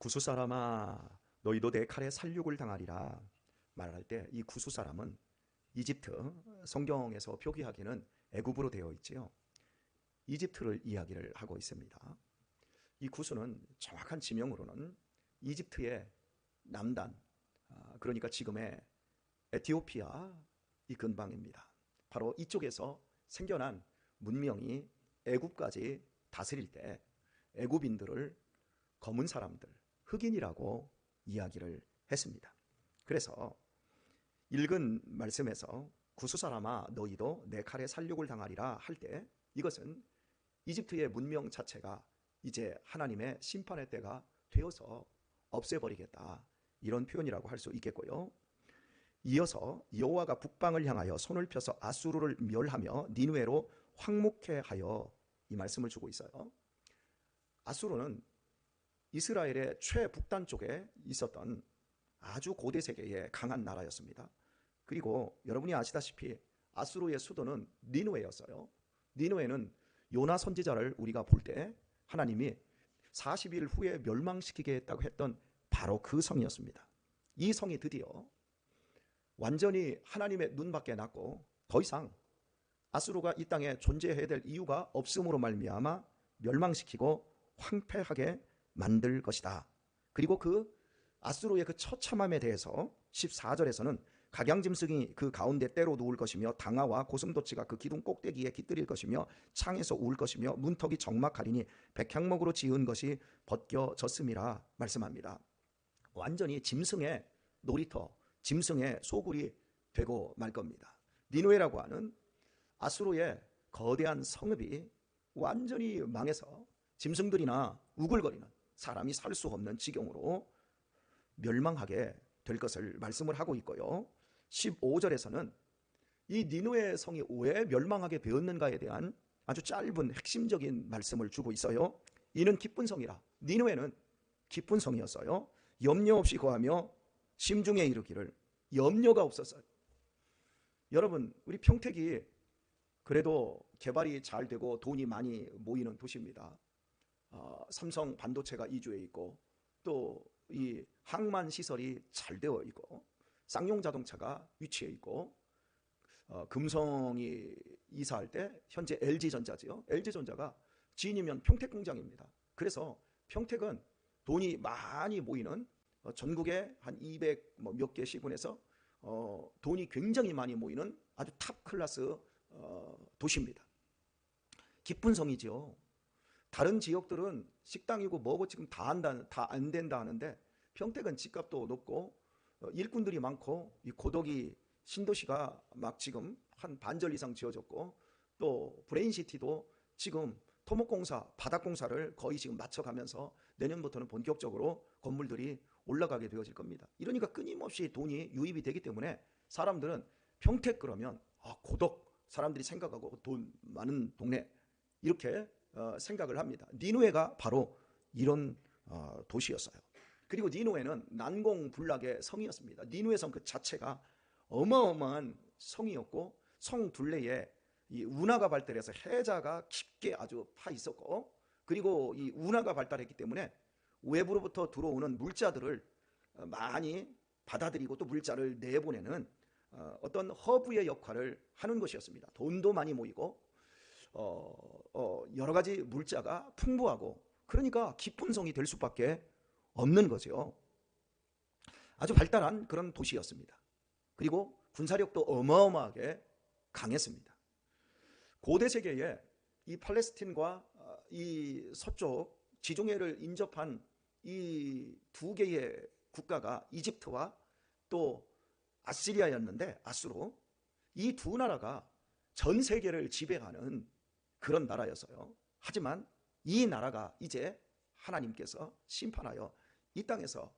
구수 사람아 너희도 내 칼에 살육을 당하리라 말할 때 이 구수 사람은 이집트 성경에서 표기하기는 애굽으로 되어 있지요. 이집트를 이야기를 하고 있습니다. 이 구수는 정확한 지명으로는 이집트의 남단 아, 그러니까 지금의 에티오피아 이 근방입니다. 바로 이쪽에서 생겨난 문명이 애굽까지 다스릴 때 애굽인들을 검은 사람들, 흑인이라고 이야기를 했습니다. 그래서 읽은 말씀에서 구수 사람아 너희도 내 칼에 살육을 당하리라 할 때 이것은 이집트의 문명 자체가 이제 하나님의 심판의 때가 되어서 없애버리겠다 이런 표현이라고 할 수 있겠고요. 이어서 여호와가 북방을 향하여 손을 펴서 아수르를 멸하며 니누에로 황묵해 하여 이 말씀을 주고 있어요. 아수르는 이스라엘의 최북단 쪽에 있었던 아주 고대 세계의 강한 나라였습니다. 그리고 여러분이 아시다시피 아수르의 수도는 니누에였어요. 니누에는 요나 선지자를 우리가 볼 때 하나님이 40일 후에 멸망시키겠다고 했던 바로 그 성이었습니다. 이 성이 드디어 완전히 하나님의 눈 밖에 났고 더 이상 아수르가 이 땅에 존재해야 될 이유가 없음으로 말미암아 멸망시키고 황폐하게 만들 것이다. 그리고 그 아수르의 그 처참함에 대해서 14절에서는 각양짐승이 그 가운데 때로 누울 것이며 당아와 고슴도치가 그 기둥 꼭대기에 깃들일 것이며 창에서 울 것이며 문턱이 적막하리니 백향목으로 지은 것이 벗겨졌음이라 말씀합니다. 완전히 짐승의 놀이터, 짐승의 소굴이 되고 말 겁니다. 니누에라고 하는 아수르의 거대한 성읍이 완전히 망해서 짐승들이나 우글거리는 사람이 살 수 없는 지경으로 멸망하게 될 것을 말씀을 하고 있고요. 15절에서는 이 니누의 성이 왜 멸망하게 되었는가에 대한 아주 짧은 핵심적인 말씀을 주고 있어요. 이는 기쁜 성이라. 니누에는 기쁜 성이었어요. 염려 없이 거하며 심중에 이르기를 염려가 없었어요. 여러분, 우리 평택이 그래도 개발이 잘 되고 돈이 많이 모이는 도시입니다. 어, 삼성 반도체가 이주해 있고 또 이 항만 시설이 잘 되어 있고 쌍용 자동차가 위치해 있고 어, 금성이 이사할 때 현재 LG 전자지요. LG 전자가 지인이면 평택 공장입니다. 그래서 평택은 돈이 많이 모이는 어, 전국에 한 200몇 개 시군에서 어, 돈이 굉장히 많이 모이는 아주 탑 클래스 어, 도시입니다. 기쁜 성이죠. 다른 지역들은 식당이고 뭐고 지금 다 한다, 다 안 된다 하는데 평택은 집값도 높고 어, 일꾼들이 많고 이 고덕이 신도시가 막 지금 한 반절 이상 지어졌고 또 브레인시티도 지금 토목공사, 바닥공사를 거의 지금 맞춰가면서 내년부터는 본격적으로 건물들이 올라가게 되어질 겁니다. 이러니까 끊임없이 돈이 유입이 되기 때문에 사람들은 평택 그러면 아, 고덕 사람들이 생각하고 돈 많은 동네 이렇게 어, 생각을 합니다. 니누에가 바로 이런 어, 도시였어요. 그리고 니누에는 난공불락의 성이었습니다. 니누의 성 그 자체가 어마어마한 성이었고 성 둘레에 이 운하가 발달해서 해자가 깊게 아주 파 있었고 그리고 이 운하가 발달했기 때문에 외부로부터 들어오는 물자들을 어, 많이 받아들이고 또 물자를 내보내는 어, 어떤 허브의 역할을 하는 것이었습니다. 돈도 많이 모이고 어, 어, 여러 가지 물자가 풍부하고 그러니까 깊은 성이 될 수밖에 없는 거죠. 아주 발달한 그런 도시였습니다. 그리고 군사력도 어마어마하게 강했습니다. 고대 세계에 이 팔레스틴과 어, 이 서쪽 지중해를 인접한 이 두 개의 국가가 이집트와 또 아시리아였는데 아수로 이 두 나라가 전 세계를 지배하는 그런 나라였어요. 하지만 이 나라가 이제 하나님께서 심판하여 이 땅에서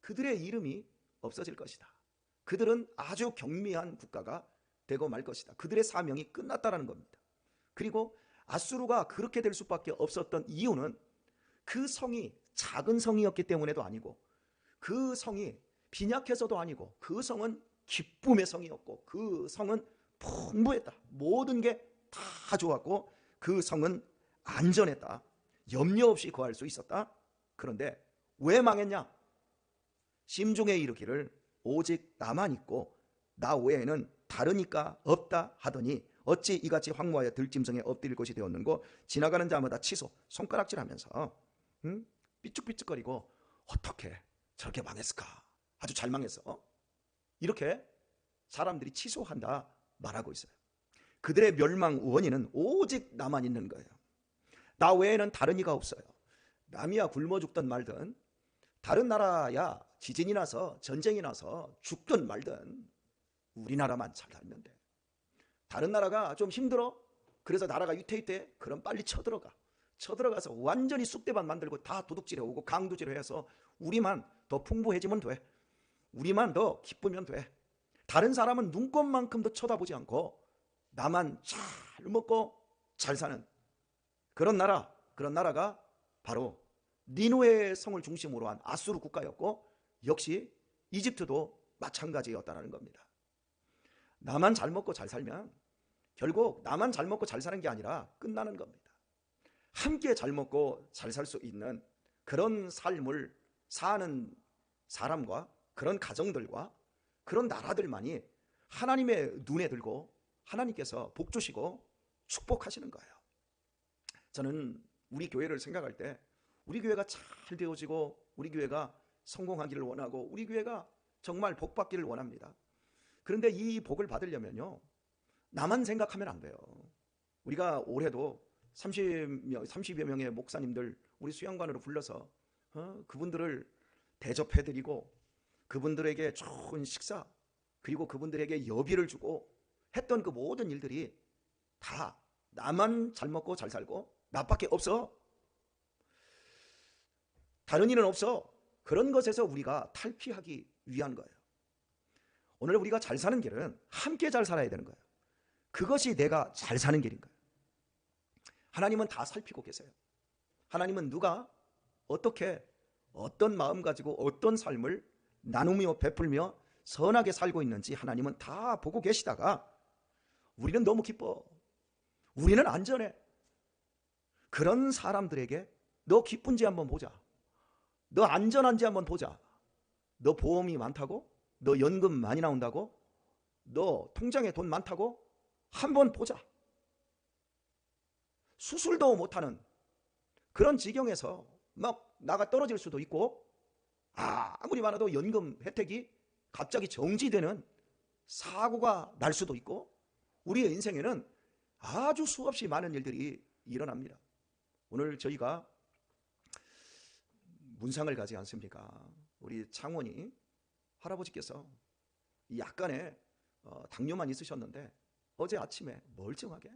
그들의 이름이 없어질 것이다. 그들은 아주 경미한 국가가 되고 말 것이다. 그들의 사명이 끝났다라는 겁니다. 그리고 아수르가 그렇게 될 수밖에 없었던 이유는 그 성이 작은 성이었기 때문에도 아니고 그 성이 빈약해서도 아니고 그 성은 기쁨의 성이었고 그 성은 풍부했다. 모든 게 다 좋았고 그 성은 안전했다. 염려 없이 거할 수 있었다. 그런데 왜 망했냐? 심중에 이르기를 오직 나만 있고 나 외에는 다르니까 없다 하더니 어찌 이같이 황무하여 들짐승에 엎드릴 것이 되었는고 지나가는 자마다 치소 손가락질하면서 응? 삐죽삐죽거리고 어떻게 저렇게 망했을까? 아주 잘 망했어. 이렇게 사람들이 치소한다 말하고 있어요. 그들의 멸망 원인은 오직 나만 있는 거예요. 나 외에는 다른 이가 없어요. 남이야 굶어 죽든 말든 다른 나라야 지진이 나서 전쟁이 나서 죽든 말든 우리나라만 잘 살면 돼. 다른 나라가 좀 힘들어. 그래서 나라가 위태위태. 그럼 빨리 쳐들어가. 쳐들어가서 완전히 쑥대밭 만들고 다 도둑질해 오고 강도질해 해서 우리만 더 풍부해지면 돼. 우리만 더 기쁘면 돼. 다른 사람은 눈꽃만큼도 쳐다보지 않고 나만 잘 먹고 잘 사는 그런 나라, 그런 나라가 바로 니누의 성을 중심으로 한 아수르 국가였고 역시 이집트도 마찬가지였다는 겁니다. 나만 잘 먹고 잘 살면 결국 나만 잘 먹고 잘 사는 게 아니라 끝나는 겁니다. 함께 잘 먹고 잘 살 수 있는 그런 삶을 사는 사람과 그런 가정들과 그런 나라들만이 하나님의 눈에 들고 하나님께서 복 주시고 축복하시는 거예요. 저는 우리 교회를 생각할 때 우리 교회가 잘 되어지고 우리 교회가 성공하기를 원하고 우리 교회가 정말 복 받기를 원합니다. 그런데 이 복을 받으려면요. 나만 생각하면 안 돼요. 우리가 올해도 30여, 30여 명의 목사님들 우리 수양관으로 불러서 어? 그분들을 대접해드리고 그분들에게 좋은 식사 그리고 그분들에게 여비를 주고 했던 그 모든 일들이 다 나만 잘 먹고 잘 살고 나밖에 없어. 다른 일은 없어. 그런 것에서 우리가 탈피하기 위한 거예요. 오늘 우리가 잘 사는 길은 함께 잘 살아야 되는 거예요. 그것이 내가 잘 사는 길인 거예요. 하나님은 다 살피고 계세요. 하나님은 누가 어떻게 어떤 마음 가지고 어떤 삶을 나누며 베풀며 선하게 살고 있는지 하나님은 다 보고 계시다가 우리는 너무 기뻐. 우리는 안전해. 그런 사람들에게 너 기쁜지 한번 보자. 너 안전한지 한번 보자. 너 보험이 많다고? 너 연금 많이 나온다고? 너 통장에 돈 많다고? 한번 보자. 수술도 못하는 그런 지경에서 막 나가 떨어질 수도 있고 아, 아무리 많아도 연금 혜택이 갑자기 정지되는 사고가 날 수도 있고 우리의 인생에는 아주 수없이 많은 일들이 일어납니다. 오늘 저희가 문상을 가지 않습니까? 우리 창원이 할아버지께서 약간의 어, 당뇨만 있으셨는데 어제 아침에 멀쩡하게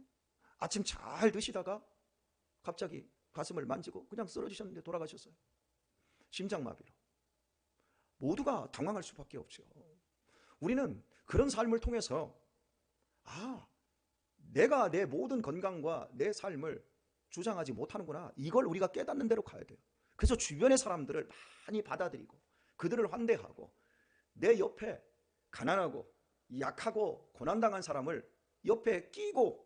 아침 잘 드시다가 갑자기 가슴을 만지고 그냥 쓰러지셨는데 돌아가셨어요. 심장마비로. 모두가 당황할 수밖에 없죠. 우리는 그런 삶을 통해서 아, 내가 내 모든 건강과 내 삶을 주장하지 못하는구나. 이걸 우리가 깨닫는 대로 가야 돼요. 그래서 주변의 사람들을 많이 받아들이고 그들을 환대하고 내 옆에 가난하고 약하고 고난당한 사람을 옆에 끼고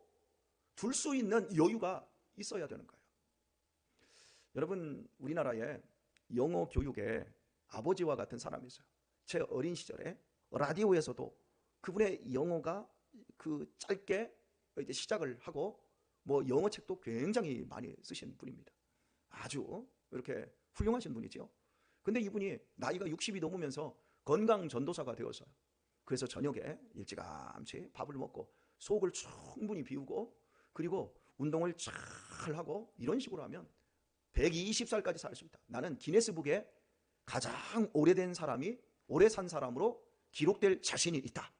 둘 수 있는 여유가 있어야 되는 거예요. 여러분, 우리나라에 영어 교육에 아버지와 같은 사람이 있어요. 제 어린 시절에 라디오에서도 그분의 영어가 그 짧게 이제 시작을 하고 뭐 영어 책도 굉장히 많이 쓰신 분입니다. 아주 이렇게 훌륭하신 분이죠. 근데 이분이 나이가 60이 넘으면서 건강 전도사가 되었어요. 그래서 저녁에 일찌감치 밥을 먹고 속을 충분히 비우고 그리고 운동을 잘 하고 이런 식으로 하면 120살까지 살 수 있다. 나는 기네스북에 가장 오래된 사람이 오래 산 사람으로 기록될 자신이 있다.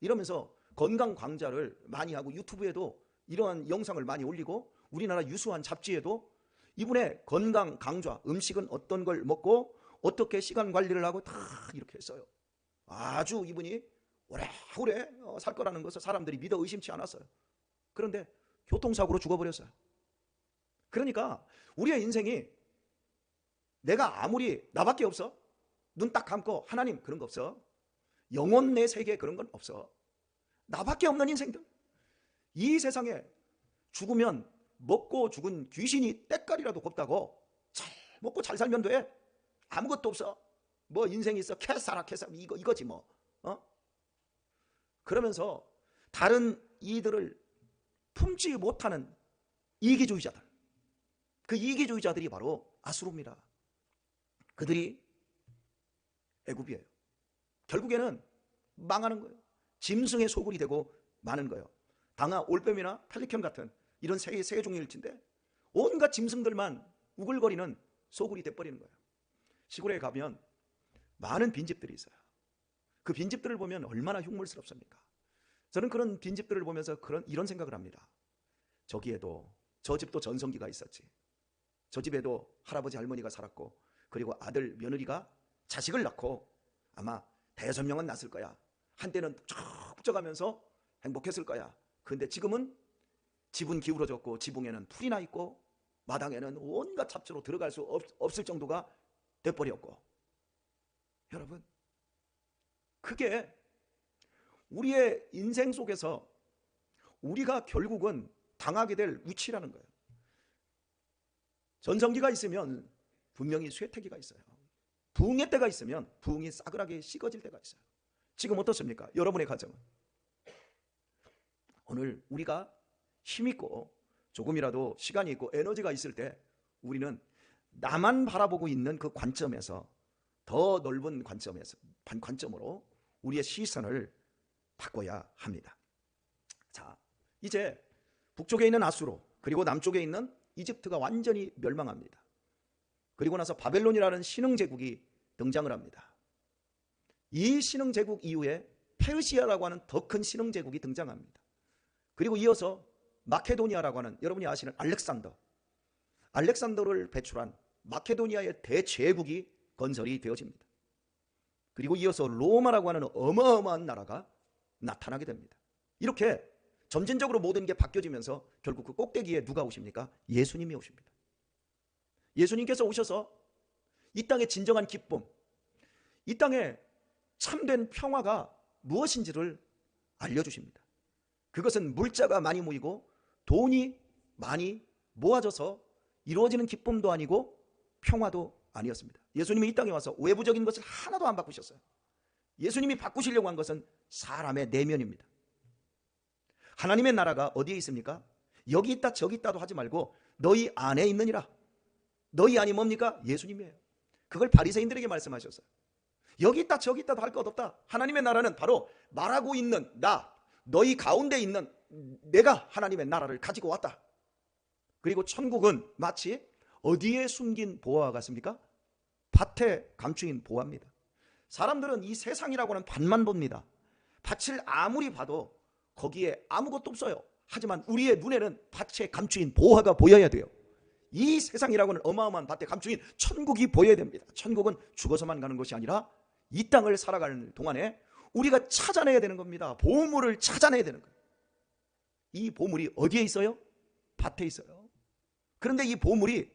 이러면서 건강 강좌를 많이 하고 유튜브에도 이러한 영상을 많이 올리고 우리나라 유수한 잡지에도 이분의 건강 강좌, 음식은 어떤 걸 먹고 어떻게 시간 관리를 하고 다 이렇게 했어요. 아주 이분이 오래오래 어, 살 거라는 것을 사람들이 믿어 의심치 않았어요. 그런데 교통사고로 죽어버렸어요. 그러니까 우리의 인생이 내가 아무리 나밖에 없어. 눈 딱 감고 하나님 그런 거 없어. 영혼 내 세계 그런 건 없어. 나밖에 없는 인생들. 이 세상에 죽으면 먹고 죽은 귀신이 때깔이라도 곱다고 잘 먹고 잘 살면 돼. 아무것도 없어. 뭐 인생이 있어. 캐사라 캐사 이거 이거지 뭐. 어? 그러면서 다른 이들을 품지 못하는 이기주의자들. 그 이기주의자들이 바로 아수르입니다. 그들이 애굽이에요. 결국에는 망하는 거예요. 짐승의 소굴이 되고 마는 거예요. 당하, 올빼미나 펠리컨 같은 이런 새, 새 종의 일치인데 온갖 짐승들만 우글거리는 소굴이 돼버리는 거예요. 시골에 가면 많은 빈집들이 있어요. 그 빈집들을 보면 얼마나 흉물스럽습니까? 저는 그런 빈집들을 보면서 그런 이런 생각을 합니다. 저기에도 저 집도 전성기가 있었지. 저 집에도 할아버지 할머니가 살았고 그리고 아들 며느리가 자식을 낳고 아마 대선명은 났을 거야. 한때는 쭉 붙여가면서 행복했을 거야. 근데 지금은 집은 기울어졌고 지붕에는 풀이 나 있고 마당에는 온갖 잡초로 들어갈 수 없, 없을 정도가 돼버렸고 여러분 그게 우리의 인생 속에서 우리가 결국은 당하게 될 위치라는 거예요. 전성기가 있으면 분명히 쇠퇴기가 있어요. 부흥의 때가 있으면 부흥이 싸그라게 식어질 때가 있어요. 지금 어떻습니까? 여러분의 가정은 오늘 우리가 힘있고 조금이라도 시간이 있고 에너지가 있을 때 우리는 나만 바라보고 있는 그 관점에서 더 넓은 관점에서 관점으로 우리의 시선을 바꿔야 합니다. 자, 이제 북쪽에 있는 아수로 그리고 남쪽에 있는 이집트가 완전히 멸망합니다. 그리고 나서 바벨론이라는 신흥 제국이 등장을 합니다. 이 신흥 제국 이후에 페르시아라고 하는 더 큰 신흥 제국이 등장합니다. 그리고 이어서 마케도니아라고 하는 여러분이 아시는 알렉산더 알렉산더를 배출한 마케도니아의 대제국이 건설이 되어집니다. 그리고 이어서 로마라고 하는 어마어마한 나라가 나타나게 됩니다. 이렇게 점진적으로 모든 게 바뀌어지면서 결국 그 꼭대기에 누가 오십니까? 예수님이 오십니다. 예수님께서 오셔서 이 땅의 진정한 기쁨, 이 땅의 참된 평화가 무엇인지를 알려주십니다. 그것은 물자가 많이 모이고 돈이 많이 모아져서 이루어지는 기쁨도 아니고 평화도 아니었습니다. 예수님이 이 땅에 와서 외부적인 것을 하나도 안 바꾸셨어요. 예수님이 바꾸시려고 한 것은 사람의 내면입니다. 하나님의 나라가 어디에 있습니까? 여기 있다 저기 있다도 하지 말고 너희 안에 있느니라. 너희 안이 뭡니까? 예수님이에요. 그걸 바리새인들에게 말씀하셨어요. 여기 있다 저기 있다도 할 것 없다. 하나님의 나라는 바로 말하고 있는 나, 너희 가운데 있는 내가 하나님의 나라를 가지고 왔다. 그리고 천국은 마치 어디에 숨긴 보화와 같습니까? 밭에 감추인 보화입니다. 사람들은 이 세상이라고 하는 밭만 봅니다. 밭을 아무리 봐도 거기에 아무것도 없어요. 하지만 우리의 눈에는 밭에 감추인 보화가 보여야 돼요. 이 세상이라고는 어마어마한 밭에 감추인 천국이 보여야 됩니다. 천국은 죽어서만 가는 것이 아니라 이 땅을 살아가는 동안에 우리가 찾아내야 되는 겁니다. 보물을 찾아내야 되는 거예요. 이 보물이 어디에 있어요? 밭에 있어요. 그런데 이 보물이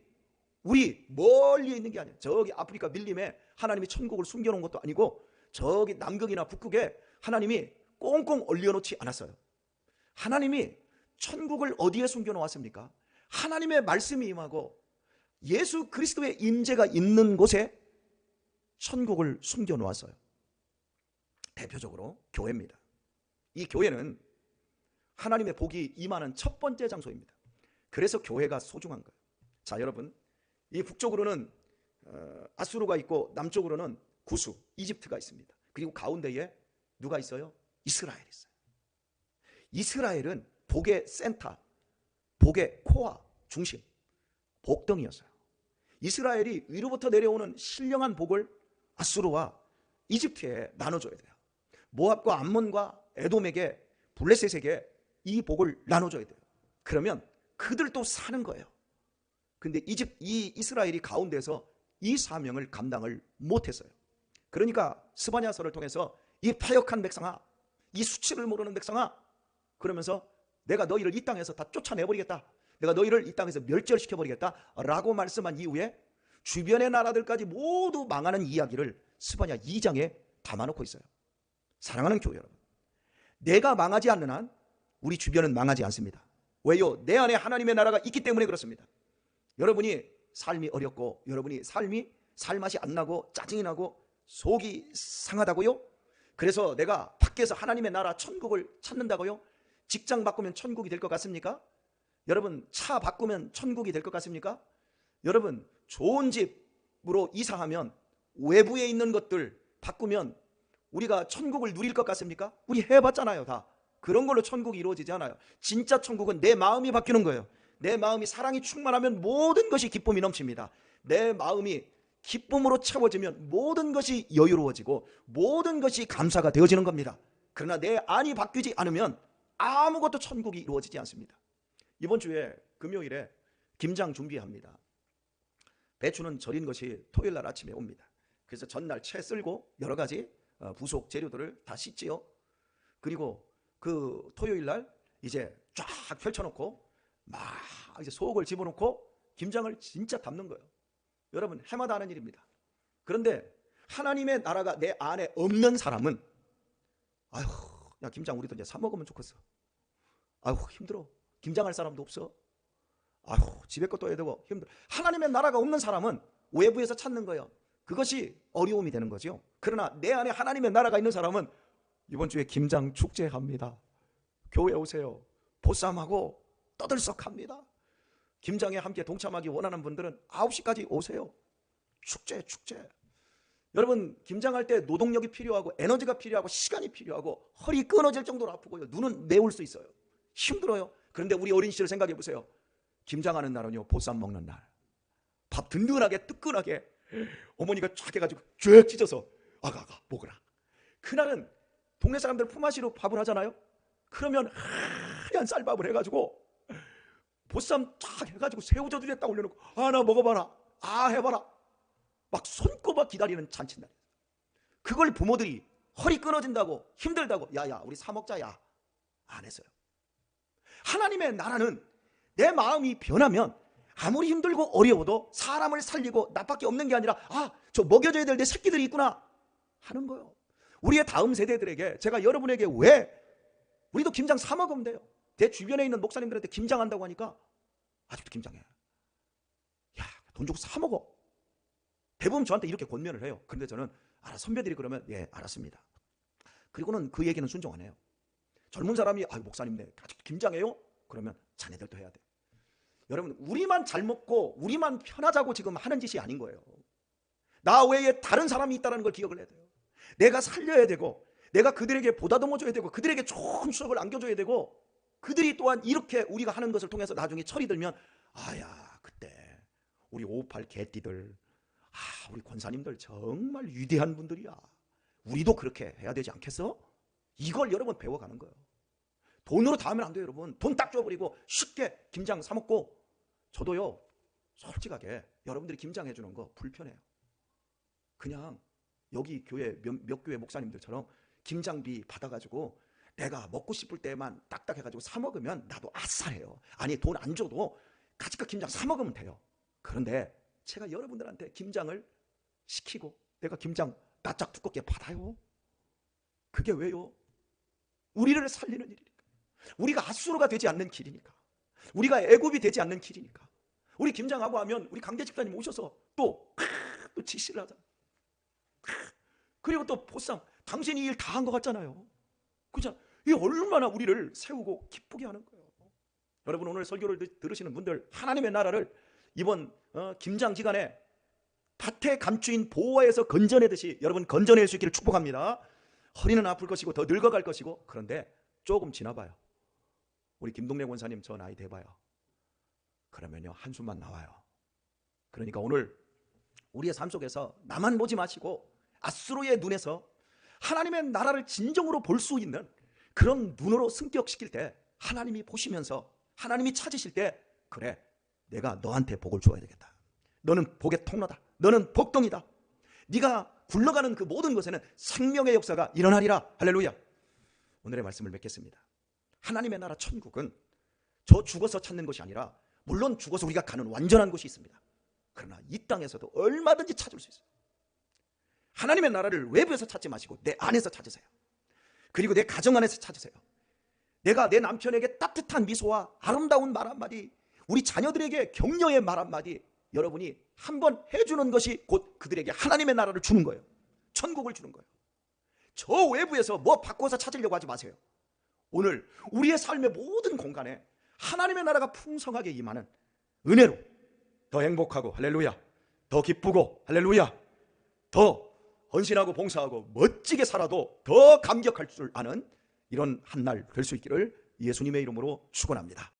우리 멀리 있는 게 아니에요. 저기 아프리카 밀림에 하나님이 천국을 숨겨놓은 것도 아니고 저기 남극이나 북극에 하나님이 꽁꽁 얼려놓지 않았어요. 하나님이 천국을 어디에 숨겨놓았습니까? 하나님의 말씀이 임하고 예수 그리스도의 임재가 있는 곳에 천국을 숨겨 놓았어요. 대표적으로 교회입니다. 이 교회는 하나님의 복이 임하는 첫 번째 장소입니다. 그래서 교회가 소중한 거예요. 자, 여러분, 이 북쪽으로는 어, 아수르가 있고 남쪽으로는 구수 이집트가 있습니다. 그리고 가운데에 누가 있어요? 이스라엘이 있어요. 이스라엘은 복의 센터, 복의 코어, 중심, 복덩이였어요. 이스라엘이 위로부터 내려오는 신령한 복을 아수르와 이집트에 나눠줘야 돼요. 모압과 암몬과 에돔에게 블레셋에게 이 복을 나눠줘야 돼요. 그러면 그들도 사는 거예요. 근데 이집 이 이스라엘이 가운데서 이 사명을 감당을 못했어요. 그러니까 스바냐서를 통해서 이 파역한 백성아, 이 수치를 모르는 백성아, 그러면서 내가 너희를 이 땅에서 다 쫓아내버리겠다. 내가 너희를 이 땅에서 멸절시켜버리겠다. 라고 말씀한 이후에 주변의 나라들까지 모두 망하는 이야기를 스바냐 2장에 담아놓고 있어요. 사랑하는 교회 여러분. 내가 망하지 않는 한 우리 주변은 망하지 않습니다. 왜요? 내 안에 하나님의 나라가 있기 때문에 그렇습니다. 여러분이 삶이 어렵고 여러분이 삶이 살맛이 안 나고 짜증이 나고 속이 상하다고요? 그래서 내가 밖에서 하나님의 나라 천국을 찾는다고요? 직장 바꾸면 천국이 될 것 같습니까? 여러분 차 바꾸면 천국이 될 것 같습니까? 여러분 좋은 집으로 이사하면 외부에 있는 것들 바꾸면 우리가 천국을 누릴 것 같습니까? 우리 해봤잖아요 다. 그런 걸로 천국이 이루어지지 않아요. 진짜 천국은 내 마음이 바뀌는 거예요. 내 마음이 사랑이 충만하면 모든 것이 기쁨이 넘칩니다. 내 마음이 기쁨으로 채워지면 모든 것이 여유로워지고 모든 것이 감사가 되어지는 겁니다. 그러나 내 안이 바뀌지 않으면 아무것도 천국이 이루어지지 않습니다. 이번 주에 금요일에 김장 준비합니다 배추는 절인 것이 토요일 날 아침에 옵니다 그래서 전날 채 쓸고 여러 가지 어, 부속 재료들을 다 씻지요. 그리고 그 토요일 날 이제 쫙 펼쳐놓고 막 이제 속을 집어넣고 김장을 진짜 담는 거예요. 여러분 해마다 하는 일입니다. 그런데 하나님의 나라가 내 안에 없는 사람은 아휴 야 김장 우리도 이제 사 먹으면 좋겠어. 아휴 힘들어. 김장할 사람도 없어. 아휴 집에 것도 해야 되고 힘들어. 하나님의 나라가 없는 사람은 외부에서 찾는 거예요. 그것이 어려움이 되는 거죠. 그러나 내 안에 하나님의 나라가 있는 사람은 이번 주에 김장 축제합니다. 교회 오세요. 보쌈하고 떠들썩합니다. 김장에 함께 동참하기 원하는 분들은 9시까지 오세요. 축제, 축제. 여러분, 김장할 때 노동력이 필요하고 에너지가 필요하고 시간이 필요하고 허리 끊어질 정도로 아프고요. 눈은 매울 수 있어요. 힘들어요. 그런데 우리 어린 시절 생각해 보세요. 김장하는 날은요, 보쌈 먹는 날. 밥 든든하게, 뜨끈하게 어머니가 쫙 해가지고 쫙 찢어서 아가 아가 먹으라. 그날은 동네 사람들 품앗이로 밥을 하잖아요. 그러면 하얀 쌀밥을 해가지고 보쌈 쫙 해가지고 새우젓을 딱 올려놓고 아 나 먹어봐라 아 해봐라 막 손꼽아 기다리는 잔칫날 그걸 부모들이 허리 끊어진다고 힘들다고 야야 우리 사 먹자 야안 했어요 하나님의 나라는 내 마음이 변하면 아무리 힘들고 어려워도 사람을 살리고 나밖에 없는 게 아니라 아, 저 먹여줘야 될 내 새끼들이 있구나 하는 거예요. 우리의 다음 세대들에게 제가 여러분에게 왜 우리도 김장 사 먹으면 돼요. 내 주변에 있는 목사님들한테 김장한다고 하니까 아직도 김장해. 야, 돈 주고 사 먹어. 대부분 저한테 이렇게 권면을 해요. 그런데 저는 알아 선배들이 그러면 예, 알았습니다. 그리고는 그 얘기는 순종 안 해요. 젊은 사람이 아, 목사님 네 아직도 김장해요? 그러면 자네들도 해야 돼. 여러분 우리만 잘 먹고 우리만 편하자고 지금 하는 짓이 아닌 거예요. 나 외에 다른 사람이 있다는 걸 기억을 해야 돼요. 내가 살려야 되고 내가 그들에게 보다듬어 줘야 되고 그들에게 좋은 추억을 안겨줘야 되고 그들이 또한 이렇게 우리가 하는 것을 통해서 나중에 철이 들면 아야 그때 우리 558 개띠들 아 우리 권사님들 정말 위대한 분들이야. 우리도 그렇게 해야 되지 않겠어? 이걸 여러분 배워가는 거예요. 돈으로 다 하면 안 돼요, 여러분. 돈 딱 줘버리고 쉽게 김장 사 먹고 저도요, 솔직하게 여러분들이 김장 해주는 거 불편해요. 그냥 여기 교회 몇, 몇 교회 목사님들처럼 김장비 받아가지고 내가 먹고 싶을 때만 딱딱 해가지고 사 먹으면 나도 아싸해요. 아니 돈 안 줘도 가지가 김장 사 먹으면 돼요. 그런데 제가 여러분들한테 김장을 시키고 내가 김장 납작 두껍게 받아요. 그게 왜요? 우리를 살리는 일이니까. 우리가 아수로가 되지 않는 길이니까. 우리가 애굽이 되지 않는 길이니까. 우리 김장하고 하면 우리 강대 집사님 오셔서 또, 또 지시를 하잖아. 그리고 또 보쌈. 당신이 일 다 한 것 같잖아요. 그죠? 이 얼마나 우리를 세우고 기쁘게 하는 거예요. 여러분 오늘 설교를 들으시는 분들 하나님의 나라를 이번 어, 김장 기간에 밭에 감추인 보호에서 건져내듯이 여러분 건져낼 수 있기를 축복합니다. 허리는 아플 것이고 더 늙어갈 것이고 그런데 조금 지나봐요. 우리 김동래 권사님 저 나이 돼봐요. 그러면요 한숨만 나와요. 그러니까 오늘 우리의 삶 속에서 나만 보지 마시고 아수로의 눈에서 하나님의 나라를 진정으로 볼 수 있는 그런 눈으로 승격시킬 때 하나님이 보시면서 하나님이 찾으실 때 그래 내가 너한테 복을 줘야 되겠다. 너는 복의 통로다. 너는 복동이다. 네가 굴러가는 그 모든 것에는 생명의 역사가 일어나리라. 할렐루야. 오늘의 말씀을 맺겠습니다. 하나님의 나라 천국은 저 죽어서 찾는 것이 아니라 물론 죽어서 우리가 가는 완전한 곳이 있습니다. 그러나 이 땅에서도 얼마든지 찾을 수 있어요. 하나님의 나라를 외부에서 찾지 마시고 내 안에서 찾으세요. 그리고 내 가정 안에서 찾으세요. 내가 내 남편에게 따뜻한 미소와 아름다운 말 한마디, 우리 자녀들에게 격려의 말 한마디, 여러분이 한 번 해주는 것이 곧 그들에게 하나님의 나라를 주는 거예요. 천국을 주는 거예요. 저 외부에서 뭐 바꿔서 찾으려고 하지 마세요. 오늘 우리의 삶의 모든 공간에 하나님의 나라가 풍성하게 임하는 은혜로 더 행복하고 할렐루야 더 기쁘고 할렐루야 더 헌신하고 봉사하고 멋지게 살아도 더 감격할 줄 아는 이런 한 날 될 수 있기를 예수님의 이름으로 축원합니다.